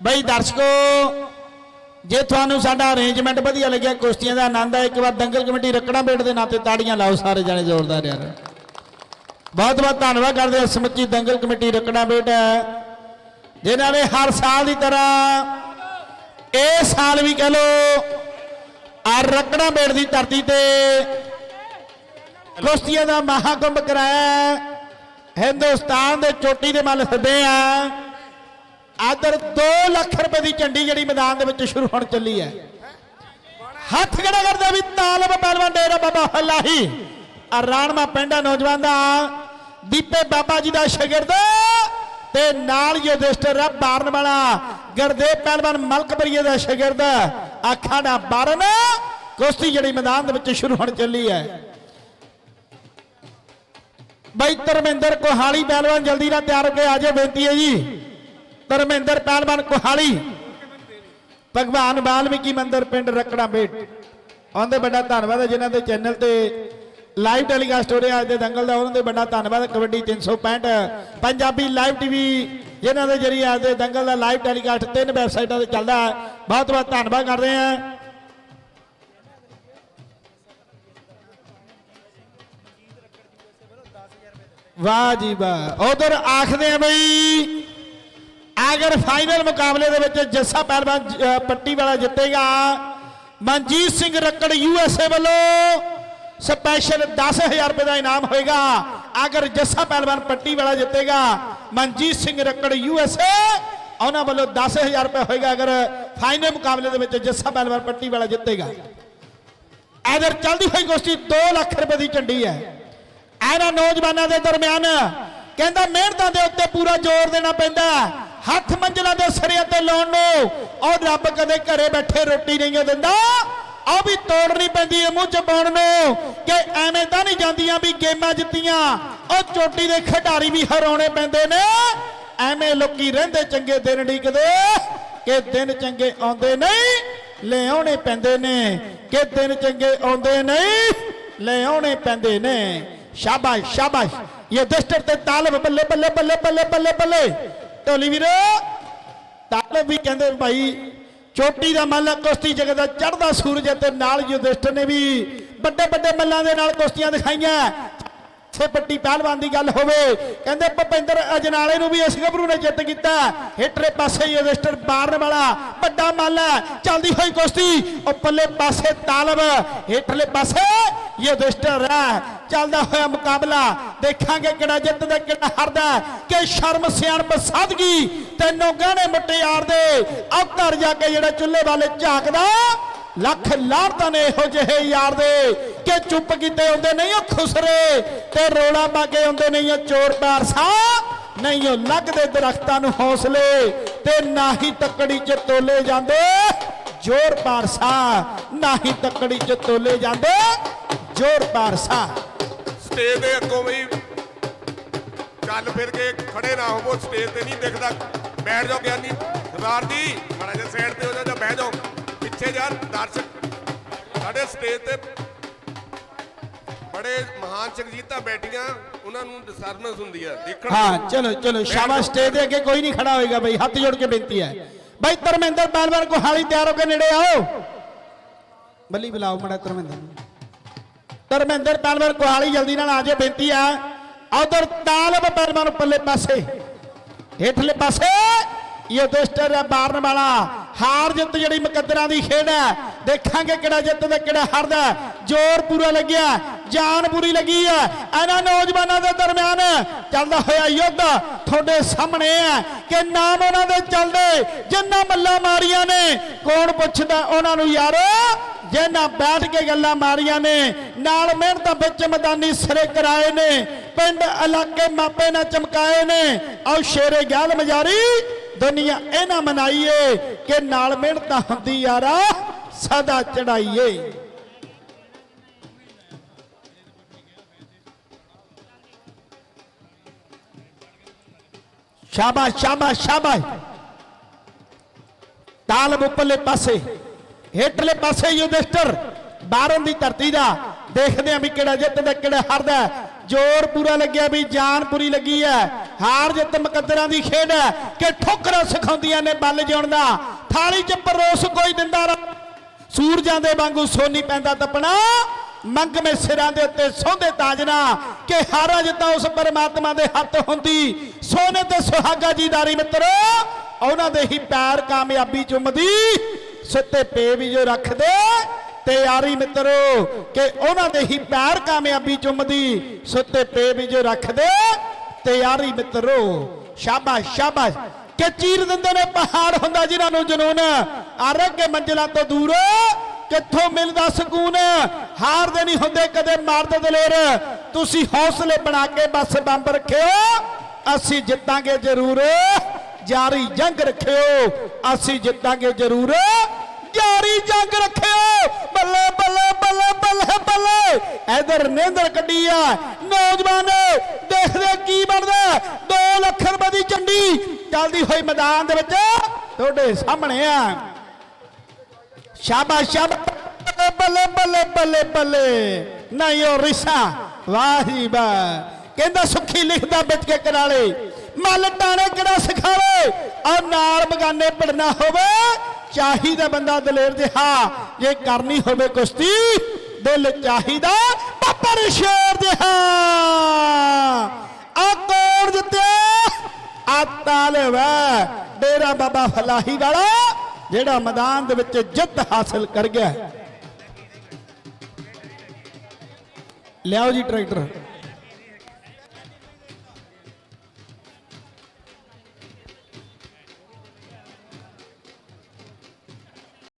ਬਈ ਦਰਸ਼ਕੋ, ਜੇ ਤੁਹਾਨੂੰ ਸਾਡਾ ਅਰੇਂਜਮੈਂਟ ਵਧੀਆ ਲੱਗਿਆ, ਕੁਸ਼ਤੀਆਂ ਦਾ ਆਨੰਦ ਆ ਇੱਕ ਵਾਰ ਦੰਗਲ ਕਮੇਟੀ ਰੱਕੜਾ ਬੇਟ ਦੇ ਨਾਂ ਤੇ ਤਾੜੀਆਂ ਲਾਓ, ਸਾਰੇ ਜਾਣੇ ਜ਼ੋਰਦਾਰ ਯਾਰ। ਬਹੁਤ ਬਹੁਤ ਧੰਨਵਾਦ ਕਰਦੇ ਹਾਂ, ਸਮੁੱਚੀ ਦੰਗਲ ਕਮੇਟੀ ਰੱਕੜਾ ਬੇਟ ਜਿਨ੍ਹਾਂ ਨੇ ਹਰ ਸਾਲ ਦੀ ਤਰ੍ਹਾਂ, ਇਹ ਸਾਲ ਵੀ ਕਹ ਲੋ ਆ ਰੱਕੜਾ ਬੇਟ ਦੀ ਧਰਤੀ ਤੇ ਕੁਸ਼ਤੀਆਂ ਦਾ ਮਹਾਕੁੰਭ ਕਰਾਇਆ ਹਿੰਦੁਸਤਾਨ ਦੇ ਚੋਟੀ ਦੇ ਮੱਲ ਸੱਦੇ ਆ। ਆਦਰ 2 ਲੱਖ ਰੁਪਏ ਦੀ ਝੰਡੀ ਜਿਹੜੀ ਮੈਦਾਨ ਦੇ ਵਿੱਚ ਸ਼ੁਰੂ ਹੋਣ ਚੱਲੀ ਹੈ। ਹੱਥ ਖੜਾ ਕਰਦਾ ਵੀ ਤਾਲਬ ਪਹਿਲਵਾਨ ਡੇਰਾ ਬਾਬਾ ਹਲਾਹੀ। ਆ ਰਾਣਮਾ ਪਿੰਡਾ ਨੌਜਵਾਨ ਦਾ, ਦੀਪੇ ਬਾਬਾ ਜੀ ਦਾ ਸ਼ਾਗਿਰਦ ਤੇ ਨਾਲ ਯੁਧਿਸ਼ਟਰ ਆ ਬਾਰਨ ਵਾਲਾ। ਗਰਦੇ ਪਹਿਲਵਾਨ ਮਲਕਪਰੀਏ ਦਾ ਸ਼ਾਗਿਰਦ। ਆਖਾਂ ਦਾ ਬਾਰਨ, ਕੁਸ਼ਤੀ ਜਿਹੜੀ ਮੈਦਾਨ ਦੇ ਵਿੱਚ ਸ਼ੁਰੂ ਹੋਣ ਚੱਲੀ ਹੈ। ਬਾਈ ਧਰਮਿੰਦਰ ਕੋਹਾਲੀ ਪਹਿਲਵਾਨ ਜਲਦੀ ਨਾਲ ਤਿਆਰ ਹੋ ਕੇ ਆ ਜਾਓ, ਬੇਨਤੀ ਹੈ ਜੀ। ਧਰਮਿੰਦਰ ਪਹਿਲਵਾਨ ਕੋਹਾਲੀ। ਭਗਵਾਨ ਵਾਲਮੀਕੀ ਮੰਦਿਰ ਪਿੰਡ ਰਕੜਾ ਬੇਟ। ਉਹਦੇ ਵੱਡਾ ਧੰਨਵਾਦ ਹੈ ਜਿਨ੍ਹਾਂ ਦੇ ਚੈਨਲ ਤੇ ਲਾਈਵ ਟੈਲੀਕਾਸਟ ਹੋ ਰਿਹਾ ਅੱਜ ਦੇ ਦੰਗਲ ਦਾ। ਉਹਨਾਂ ਦੇ ਵੱਡਾ ਧੰਨਵਾਦ ਹੈ। ਕਬੱਡੀ 365 ਪੰਜਾਬੀ ਲਾਈਵ ਟੀਵੀ ਜਿਨ੍ਹਾਂ ਦੇ ਜਰੀਏ ਅੱਜ ਦੇ ਦੰਗਲ ਦਾ ਲਾਈਵ ਟੈਲੀਕਾਸਟ ਤਿੰਨ ਵੈਬਸਾਈਟਾਂ ਤੇ ਚੱਲਦਾ ਹੈ। ਬਹੁਤ ਬਹੁਤ ਧੰਨਵਾਦ ਕਰਦੇ ਹਾਂ। ਵਾਹ ਜੀ ਵਾਹ। ਉਧਰ ਆਖਦੇ ਆ ਬਈ ਅਗਰ ਫਾਈਨਲ ਮੁਕਾਬਲੇ ਦੇ ਵਿੱਚ ਜੱਸਾ ਪਹਿਲਵਾਨ ਪੱਟੀ ਵਾਲਾ ਜਿੱਤੇਗਾ, ਮਨਜੀਤ ਸਿੰਘ ਰੱਕੜ ਯੂਐਸਏ ਵੱਲੋਂ ਸਪੈਸ਼ਲ 10000 ਰੁਪਏ ਦਾ ਇਨਾਮ ਹੋਏਗਾ। ਅਗਰ ਜੱਸਾ ਪਹਿਲਵਾਨ ਪੱਟੀ ਵਾਲਾ ਜਿੱਤੇਗਾ, ਮਨਜੀਤ ਸਿੰਘ ਰੱਕੜ ਯੂਐਸਏ ਉਹਨਾਂ ਵੱਲੋਂ 10000 ਰੁਪਏ ਹੋਏਗਾ ਅਗਰ ਫਾਈਨਲ ਮੁਕਾਬਲੇ ਦੇ ਵਿੱਚ ਜੱਸਾ ਪਹਿਲਵਾਨ ਪੱਟੀ ਵਾਲਾ ਜਿੱਤੇਗਾ। ਅਗਰ ਚੱਲਦੀ ਹੋਈ ਗੋਸ਼ਟੀ 2 ਲੱਖ ਰੁਪਏ ਦੀ ਝੰਡੀ ਹੈ। ਇਹਨਾਂ ਨੌਜਵਾਨਾਂ ਦੇ ਦਰਮਿਆਨ ਕਹਿੰਦਾ ਮਿਹਨਤਾਂ ਦੇ ਉੱਤੇ ਪੂਰਾ ਜ਼ੋਰ ਦੇਣਾ ਪੈਂਦਾ ਹੱਥ ਮੰਜ਼ਲਾਂ ਦੇ ਸਿਰੇ ਤੇ ਲਾਉਣ ਨੂੰ। ਔਰ ਰੱਬ ਕਦੇ ਘਰੇ ਬੈਠੇ ਰੋਟੀ ਨਹੀਂ ਦਿੰਦਾ। ਉਹ ਵੀ ਤੋੜਨੀ ਪੈਂਦੀ ਹੈ ਮੂੰਹ ਚ ਪਾਉਣ ਨੂੰ। ਕਿ ਐਵੇਂ ਤਾਂ ਨਹੀਂ ਜਾਂਦੀਆਂ ਵੀ ਗੇਮਾਂ ਜਿੱਤੀਆਂ। ਉਹ ਚੋਟੀ ਦੇ ਖਿਡਾਰੀ ਵੀ ਹਰਾਉਣੇ ਪੈਂਦੇ ਨੇ। ਐਵੇਂ ਲੋਕੀ ਰਹਿੰਦੇ ਚੰਗੇ ਦਿਨ ਢੀਕਦੇ ਕਿ ਦਿਨ ਚੰਗੇ ਆਉਂਦੇ ਨਹੀਂ ਲੈ ਆਉਣੇ ਪੈਂਦੇ ਨੇ। ਕਿ ਦਿਨ ਚੰਗੇ ਆਉਂਦੇ ਨਹੀਂ ਲੈ ਆਉਣੇ ਪੈਂਦੇ ਨੇ। ਸ਼ਾਬਾਸ਼ ਸ਼ਾਬਾਸ਼। ਇਹ ਦਸਤਰ ਤੇ ਤਾਲਬ ਬੱਲੇ ਬੱਲੇ ਬੱਲੇ ਬੱਲੇ ਬੱਲੇ ਬੱਲੇ। ਢੋਲੀ ਵੀਰੋ। ਤਾਂ ਵੀ ਕਹਿੰਦੇ ਭਾਈ, ਚੋਟੀ ਦਾ ਮੱਲ ਕੁਸ਼ਤੀ ਜਗਤ ਦਾ ਚੜਦਾ ਸੂਰਜ ਤੇ ਨਾਲ ਯੁਧਿਸ਼ਟਰ ਨੇ ਵੀ ਵੱਡੇ ਵੱਡੇ ਮੱਲਾਂ ਦੇ ਨਾਲ ਕੁਸ਼ਤੀਆਂ ਦਿਖਾਈਆਂ। ਸੇ ਪੱਟੀ ਪਹਿਲਵਾਨ ਦੀ ਗੱਲ ਹੋਵੇ। ਕਹਿੰਦੇ ਭਪਿੰਦਰ ਅਜਨਾਲੇ ਨੂੰ ਵੀ ਇਸ ਗੱਭਰੂ ਨੇ ਜਿੱਤ ਕੀਤਾ। ਹਿਟਰੇ ਪਾਸੇ ਯੁਧਿਸ਼ਟਰ ਬਾਰਨ ਵਾਲਾ ਵੱਡਾ ਮੱਲ ਹੈ। ਚੱਲਦੀ ਹੋਈ ਕੁਸ਼ਤੀ। ਉਹ ਪੱਲੇ ਪਾਸੇ ਤਾਲਬ ਹੇਠਲੇ ਪਾਸੇ ਯੁਧਿਸ਼ਟਰ ਹੈ। ਚੱਲਦਾ ਹੋਇਆ ਮੁਕਾਬਲਾ। ਦੇਖਾਂਗੇ ਕਿਹੜਾ ਜਿੱਤਦਾ ਕਿਹੜਾ ਹਾਰਦਾ ਕਿ ਸ਼ਰਮ, ਸਿਆਣਪ, ਸਾਦਗੀ ਤੈਨੂੰ ਗਾਣੇ ਮੁੱਟਿਆਰ ਦੇ। ਆ ਘਰ ਜਾ ਕੇ ਜਿਹੜਾ ਚੁੱਲ੍ਹੇ ਵਾਲੇ ਝਾਕਦਾ, ਲੱਖ ਲਾਹਤਾਂ ਨੇ ਇਹੋ ਜਿਹੇ ਯਾਰ ਦੇ। ਕਿ ਚੁੱਪ ਕੀਤੇ ਹੁੰਦੇ ਨਹੀਂ, ਉਹ ਖੁਸਰੇ ਤੇ ਰੋਲਾ ਪਾ ਹੁੰਦੇ ਨਹੀਂ, ਉਹ ਚੋਰ ਪਾਰਸਾ ਨਹੀਂ, ਉਹ ਲੱਗਦੇ ਦਰਖਤਾਂ ਨੂੰ ਹੌਸਲੇ ਤੇ ਨਾ ਹੀ ਤੱਕੜੀ 'ਚ ਤੋਲੇ ਜਾਂਦੇ ਜੋਰ ਪਾਰਸਾ, ਨਾ ਹੀ ਤੱਕੜੀ 'ਚ ਤੋਲੇ ਜਾਂਦੇ ਜੋਰ ਪਾਰਸਾ। ਸਟੇਜ ਦੇ ਅੱਗੋਂ ਵੀ ਚੱਲ ਫਿਰ ਕੇ ਖੜੇ ਨਾ ਹੋਵੋ, ਸਟੇਜ ਤੇ ਨਹੀਂ ਦਿਖਦਾ, ਬੈਠ ਜਾਓ ਗਿਆਨੀ। ਸਰਦਾਰ ਜੀ, ਮਾੜਾ ਸਾਈਡ ਤੇ ਹੋ ਜਾਓ ਜਾਂ ਬਹਿ ਜਾਓ, ਪਿੱਛੇ ਜਾ ਦਰਸ਼ਕ ਸਾਡੇ ਸਟੇਜ ਤੇ ਬੜੇ ਮਹਾਨ ਸ਼ਖਸੀਅਤਾਂ ਬੈਠੀਆਂ ਉਹਨਾਂ ਨੂੰ ਡਿਸਟਰਬੈਂਸ ਹੁੰਦੀ ਹੈ ਦੇਖਣ ਹਾਂ ਚਲੋ ਚਲੋ ਸ਼ਾਬਾਸ਼ ਸਟੇਜ ਦੇ ਅੱਗੇ ਕੋਈ ਨਹੀਂ ਖੜਾ ਹੋਏਗਾ ਬਈ ਹੱਥ ਜੋੜ ਕੇ ਬੇਨਤੀ ਹੈ। ਬਈ ਧਰਮਿੰਦਰ ਪਹਿਲਵਾਨ ਕੋ ਹਾਲੀ ਤਿਆਰ ਹੋ ਕੇ ਨੇੜੇ ਆਓ। ਬੱਲੀ ਬੁਲਾਓ ਮੜਾ ਧਰਮਿੰਦਰ ਧਰਮਿੰਦਰ ਪਹਿਲਵਾਨ ਕੋ ਹਾਲੀ ਜਲਦੀ ਨਾਲ ਆ ਜਾਏ ਬੇਨਤੀ ਆ। ਉਧਰ ਤਾਲਬ ਪਹਿਲਵਾਨ ਪੱਲੇ ਪਾਸੇ। ਹੇਠਲੇ ਪਾਸੇ। ਇਹ ਦੋਸਤਰ ਹੈ ਬਾਰਨ ਵਾਲਾ। ਹਾਰ ਜਿੱਤ ਜਿਹੜੀ ਮੁਕੱਦਰਾਂ ਦੀ ਖੇਡ ਹੈ। ਦੇਖਾਂਗੇ ਕਿਹੜਾ ਜਿੱਤਦਾ ਕਿਹੜਾ ਹਾਰਦਾ। ਜ਼ੋਰ ਪੂਰਾ ਲੱਗਿਆ। ਜਾਨ ਬੁਰੀ ਲੱਗੀ ਹੈ। ਇਹਨਾਂ ਨੌਜਵਾਨਾਂ ਦੇ ਦਰਮਿਆਨ ਚੱਲਦਾ ਹੋਇਆ ਯੁੱਧ ਤੁਹਾਡੇ ਸਾਹਮਣੇ ਹੈ ਕਿ ਨਾਮ ਉਹਨਾਂ ਦੇ ਚੱਲਦੇ, ਜਿੰਨਾ ਮੱਲਾ ਮਾਰੀਆਂ ਨੇ, ਕੌਣ ਪੁੱਛਦਾ ਉਹਨਾਂ ਨੂੰ, ਯਾਰ ਜਿਨ੍ਹਾਂ ਬੈਠ ਕੇ ਗੱਲਾਂ ਮਾਰੀਆਂ ਨੇ, ਨਾਲ ਮਿਹਨਤਾਂ ਵਿੱਚ ਮੈਦਾਨੀ ਸਿਰੇ ਕਰਾਏ ਨੇ, ਪਿੰਡ ਇਲਾਕੇ ਮਾਪੇ ਨਾਲ ਚਮਕਾਏ ਨੇ, ਆਓ ਸ਼ੇਰੇ ਗੱਲ ਮਜਾਰੀ, ਦੁਨੀਆ ਇਹਨਾਂ ਮਨਾਈਏ ਕਿ ਨਾਲ ਮਿਹਨਤਾਂ ਹੁੰਦੀ ਯਾਰਾ, ਸਦਾ ਚੜਾਈਏ। ਸ਼ਾਬਾਸ਼ ਸ਼ਾਬਾਸ਼ ਸ਼ਾਬਾਸ਼। ਤਾਲਬ ਉੱਪਰਲੇ ਪਾਸੇ, ਹੇਠਲੇ ਪਾਸੇ ਯੁਧਿਸ਼ਟਰ ਬਾਰਨ ਦੀ ਧਰਤੀ ਦਾ। ਦੇਖਦੇ ਆ ਵੀ ਕਿਹੜਾ ਜਿੱਤਦਾ ਕਿਹੜਾ ਹਾਰਦਾ ਜ਼ੋਰ ਪੂਰਾ ਲੱਗਿਆ ਵੀ ਜਾਨ ਪੂਰੀ ਲੱਗੀ ਹੈ। ਹਾਰ ਜਿੱਤ ਮੁਕੱਦਰਾਂ ਦੀ ਖੇਡ ਹੈ ਕਿ ਠੋਕਰਾਂ ਸਿਖਾਉਂਦੀਆਂ ਨੇ ਬਲ ਜਿਉਣ ਦਾ। ਥਾਲੀ 'ਚ ਪਰੋਸ ਕੋਈ ਦਿੰਦਾ ਸੂਰਜਾਂ ਦੇ ਵਾਂਗੂ ਸੋਨੀ ਪੈਂਦਾ ਤਪਣਾ। ਮੰਗਵੇਂ ਸਿਰਾਂ ਦੇ ਉੱਤੇ ਸੋਹਦੇ ਤਾਜਨਾ। ਕਿ ਹਾਰਾ ਜਿੱਤਾਂ ਉਸ ਪਰਮਾਤਮਾ ਦੇ ਹੱਥ ਹੁੰਦੀ। ਸੋਨੇ ਤੇ ਸੁਹਾਗਾ ਜੀ ਮਿੱਤਰੋ, ਉਹਨਾਂ ਦੇ ਹੀ ਪੈਰ ਕਾਮਯਾਬੀ ਚੁੰਮਦੀ। ਸੁੱਤੇ ਪੇ ਵੀ ਜੋ ਰੱਖਦੇ, ਤੇ ਯਾਰੀ ਮਿੱਤਰੋ, ਕਿ ਉਹਨਾਂ ਦੇ ਹੀ ਪੈਰ ਕਾਮਯਾਬੀ ਚੁੰਮਦੀ। ਸੁੱਤੇ ਪੇ ਵੀ ਜੋ ਰੱਖਦੇ, ਤੇ ਯਾਰੀ ਮਿੱਤਰੋ, ਸ਼ਾਬਾਸ਼ ਸ਼ਾਬਾਸ਼। ਕਿ ਚੀਰ ਦਿੰਦੇ ਨੇ ਪਹਾੜ ਹੁੰਦਾ ਜਿਨ੍ਹਾਂ ਨੂੰ ਜਨੂਨ। ਆਰਗ ਕੇ ਮੰਜ਼ਲਾਂ ਤੋਂ ਦੂਰ, ਕਿੱਥੋਂ ਮਿਲਦਾ ਸਕੂਨ। ਹਾਰਦੇ ਨਹੀਂ ਹੁੰਦੇ ਕਦੇ ਮਾਰਦੇ ਦਲੇਰ। ਤੁਸੀਂ ਹੌਸਲੇ ਬਣਾ ਕੇ ਬਸ ਬੰਬ ਰੱਖਿਓ। ਅਸੀਂ ਜਿੱਤਾਂਗੇ ਜ਼ਰੂਰ। ਜਾਰੀ ਜੰਗ ਰੱਖਿਓ। ਅਸੀਂ ਜਿੱਤਾਂਗੇ ਜ਼ਰੂਰ। ਜਾਰੀ ਜੰਗ ਰੱਖਿਓ। ਬੱਲੇ ਬੱਲੇ ਬੱਲੇ ਬੱਲੇ ਬੱਲੇ। ਇਧਰ ਨੇਂਦਰ ਕੱਢੀ ਆ। ਨੌਜਵਾਨ, ਦੇਖਦੇ ਕੀ ਬਣਦਾ। 2 ਲੱਖ ਰੁਪਏ ਦੀ ਝੰਡੀ ਚੱਲਦੀ ਹੋਈ ਮੈਦਾਨ ਦੇ ਵਿੱਚ। ਤੁਹਾਡੇ ਸਾਹਮਣੇ ਆ। ਸ਼ਾਬਾਸ਼ ਸ਼ਾਬਾਸ਼। ਬੱਲੇ ਬੱਲੇ ਬੱਲੇ ਬੱਲੇ। ਨਹੀਂ, ਉਹ ਰਿਸਾ। ਵਾਹ ਜੀ ਕਹਿੰਦਾ, ਸੁੱਖੀ ਲਿਖਦਾ ਵਿੱਚ ਕੇ ਕਰਾਲੇ। ਮੱਲ ਟਾਣੇ ਕਿਹੜਾ ਸਿਖਾਵੇ? ਔਰ ਨਾਲ ਬਗਾਨੇ ਪੜਨਾ ਹੋਵੇ, ਚਾਹੀਦਾ ਬੰਦਾ ਦਲੇਰ ਜਿਹਾ ਜੇ ਕਰਨੀ ਹੋਵੇ ਕੁਸ਼ਤੀ, ਦਿਲ ਚਾਹੀਦਾ ਬੱਬਰ ਸ਼ੇਰ ਜਿਹਾ ਆ ਕੌਣ ਜਿੱਤਿਆ ਆ ਤਾਲਿਬ ਹੈ ਡੇਰਾ ਬਾਬਾ ਫਲਾਹੀ ਵਾਲਾ, ਜਿਹੜਾ ਮੈਦਾਨ ਦੇ ਵਿੱਚ ਜਿੱਤ ਹਾਸਲ ਕਰ ਗਿਆ। ਲਿਆਓ ਜੀ ਟਰੈਕਟਰ